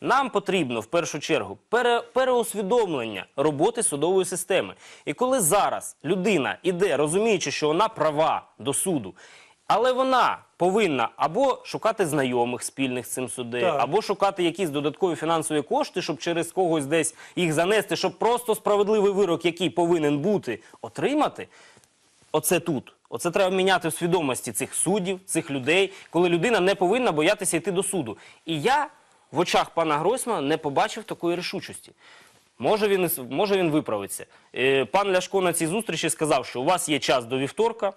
Нам потрібно в першу чергу пере, переусвідомлення роботи судової системи. І коли зараз людина іде, розуміючи, що вона права до суду, але вона повинна або шукати знайомих спільних з цим суддею, Так. або шукати якісь додаткові фінансові кошти, щоб через когось десь їх занести, щоб просто справедливий вирок, який повинен бути, отримати. Оце тут. Оце треба міняти в свідомості цих суддів, цих людей, коли людина не повинна боятися йти до суду. І я в очах пана Гройсмана не побачив такої рішучості. Може він, може він виправиться. Е, Пан Ляшко на цій зустрічі сказав, що у вас є час до вівторка,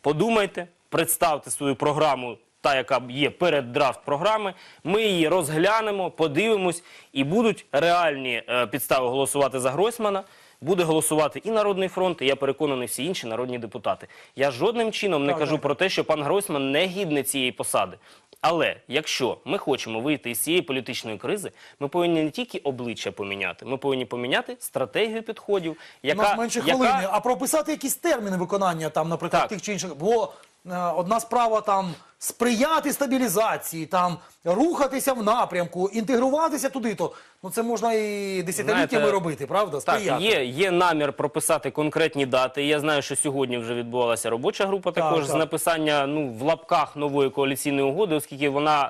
подумайте, представте свою програму, та, яка є перед драфт програми. Ми її розглянемо, подивимось, і будуть реальні е, підстави голосувати за Гройсмана. Буде голосувати і Народний фронт, і я переконаний всі інші народні депутати. Я жодним чином не кажу про те, що пан Гройсман не гідний цієї посади. Але якщо ми хочемо вийти із цієї політичної кризи, ми повинні не тільки обличчя поміняти, ми повинні поміняти стратегію підходів, У нас менше яка- хвилини, а прописати якісь терміни виконання там, наприклад, Так. тих чи інших. Бо е, одна справа там сприяти стабілізації, там рухатися в напрямку, інтегруватися туди, то ну це можна і десятиліттями Знаєте, робити, правда? Так, Сприяти. є, є намір прописати конкретні дати. Я знаю, що сьогодні вже відбувалася робоча група Так, також з так. написання ну, в лапках нової коаліційної угоди, оскільки вона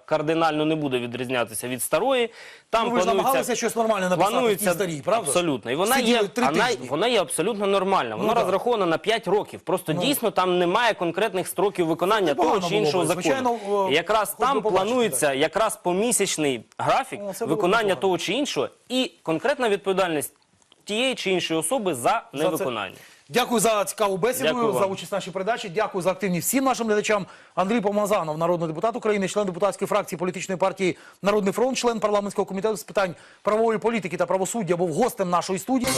е, кардинально не буде відрізнятися від старої. Там Ну, ви ж планується- намагалися щось нормальне написати в тій старій, правда? Абсолютно. І вона Сиділи є, три вона, тижні. вона є абсолютно нормальна. Вона Ну, да. розрахована на 5 років. Просто дійсно там немає конкретних строків виконання того чи іншого закону. Звичайно, якраз там побачити, планується якраз помісячний графік б виконання того чи іншого і конкретна відповідальність тієї чи іншої особи за За невиконання. Дякую за цікаву бесіду, Дякую за участь в нашій передачі. Дякую за активність всім нашим глядачам. Андрій Помазанов, народний депутат України, член депутатської фракції політичної партії Народний фронт, член парламентського комітету з питань правової політики та правосуддя, був гостем нашої студії.